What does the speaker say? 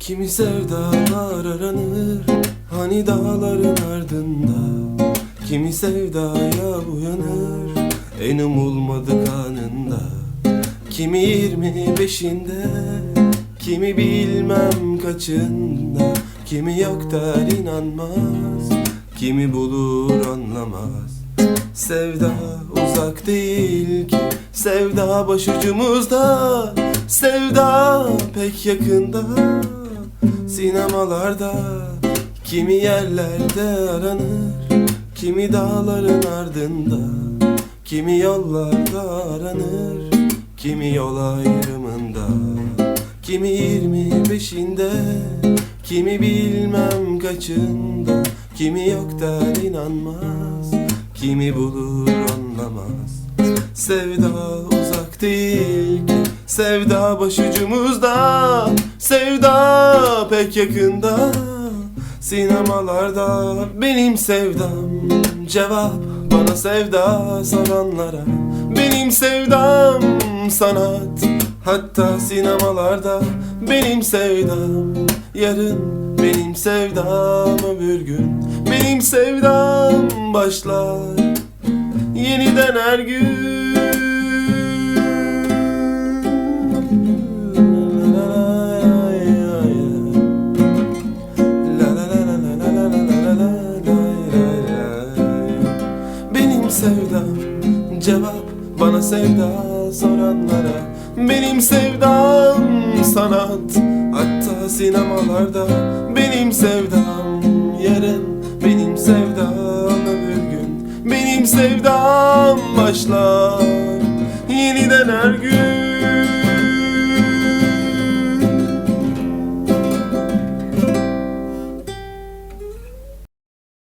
Kimi sevdalar aranır Hani dağların ardında? Kimi sevdaya uyanır En umulmadık anında? Kimi yirmi beşinde Kimi bilmem kaçında? Kimi yok der inanmaz Kimi bulur anlamaz. Sevda uzak değil ki Sevda başucumuzda. Sevda pek yakında Sinemalarda Kimi yerlerde aranır Kimi dağların ardında Kimi yollarda aranır Kimi yol ayrımında Kimi yirmi beşinde Kimi bilmem kaçında Kimi yok der inanmaz Kimi bulur anlamaz. Sevda uzak değil ki Sevda başucumuzda Sevda pek yakında. Sinemalarda benim sevdam. Cevap bana sevda soranlara Benim sevdam sanat. Hatta sinemalarda benim sevdam. Yarın benim sevdam öbür gün. Benim sevdam başlar. Yeniden her gün Benim sevdam cevap bana sevda soranlara. Benim sevdam sanat hatta sinemalarda. Benim sevdam yarın benim sevdam öbür gün. Benim sevdam başlar yeniden her gün